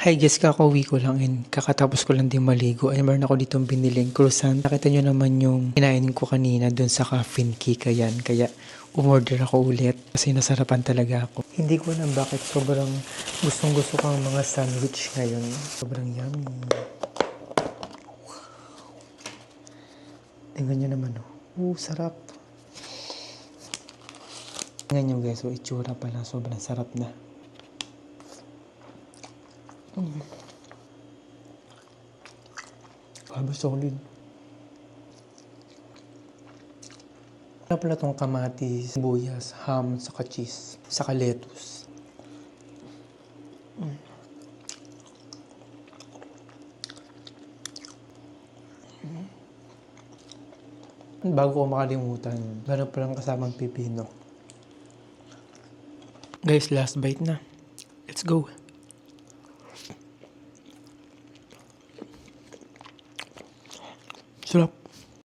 Hi guys, kakauwi ko lang and kakatapos ko lang din maligo ay meron ako ditong biniling croissant. Nakita nyo naman yung kinain ko kanina dun sa caffeine cake yan. Kaya umorder ako ulit kasi nasarapan talaga ako. Hindi ko alam bakit sobrang gustong gusto kang mga sandwich ngayon. Sobrang yummy. Tingnan nyo naman oh. Oo, sarap. Tingnan nyo guys, oh, itsura pa lang. Sobrang sarap na. Grabe solid. Wala pala itong kamatis, sibuyas, ham, saka cheese, saka lettuce. Mm. Mm. Bago ko makalimutan, meron palang kasamang pipino. Guys, last bite na. Let's go.